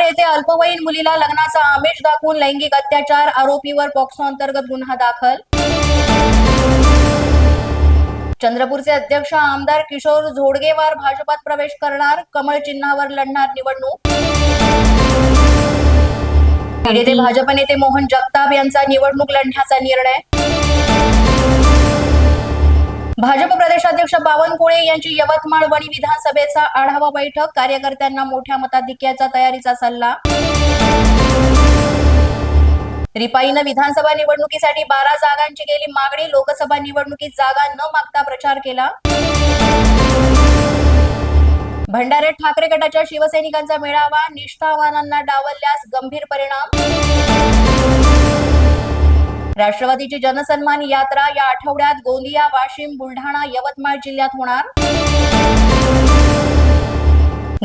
येथे अल्पवयीन मुलीला लग्नाचा आमिष दाखवून लैंगिक अत्याचार आरोपीवर पॉक्सो अंतर्गत गुन्हा दाखल. चंद्रपूरचे अध्यक्ष आमदार किशोर झोडगेवार भाजपात प्रवेश करणार कमळ चिन्हावर लढणार निवडणूक. भाजप नेते मोहन जगताप यांचा निवडणूक लढण्याचा निर्णय. भाजप प्रदेशाध्यक्ष बावनकुळे यांची यवतमाळ वणी विधानसभेचा आढावा बैठक. कार्यकर्त्यांना मोठ्या मताधिक्याचा तयारीचा सल्ला. रिपाईनं विधानसभा निवडणुकीसाठी बारा जागांची केली मागणी. लोकसभा निवडणुकीत जागा न मागता प्रचार केला. भंडाऱ्यात ठाकरे गटाच्या शिवसैनिकांचा मेळावा. निष्ठावानांना डावलल्यास गंभीर परिणाम. राष्ट्रवादीची जनसन्मान यात्रा या आठवड्यात गोंदिया वाशिम बुलढाणा यवतमाळ जिल्ह्यात होणार.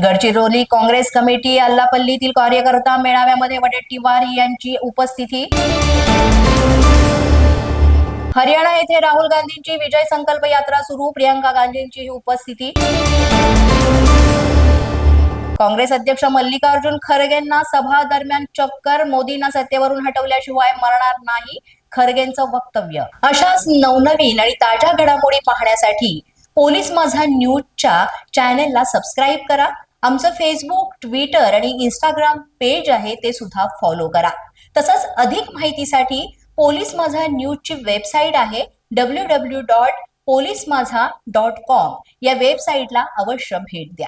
गडचिरोली काँग्रेस कमिटी अल्लापल्लीतील कार्यकर्ता मेळाव्यामध्ये वडेट्टीवार यांची उपस्थिती. हरियाणा येथे राहुल गांधींची विजय संकल्प यात्रा सुरू प्रियंका गांधींची उपस्थिती. काँग्रेस अध्यक्ष मल्लिकार्जुन खरगेंना सभा दरम्यान चक्कर मोदींना सत्तेवरून हटवल्याशिवाय मरणार नाही खरगेंचं वक्तव्य. अशाच नवनवीन आणि ताज्या घडामोडी पाहण्यासाठी पोलीस माझा न्यूजच्या चॅनेलला सबस्क्राईब करा. आमचं फेसबुक ट्विटर आणि इंस्टाग्राम पेज आहे ते सुद्धा फॉलो करा. तसंच अधिक माहितीसाठी पोलीस माझा न्यूजची वेबसाईट आहे W W dot police Majha dot com या वेबसाईटला अवश्य भेट द्या.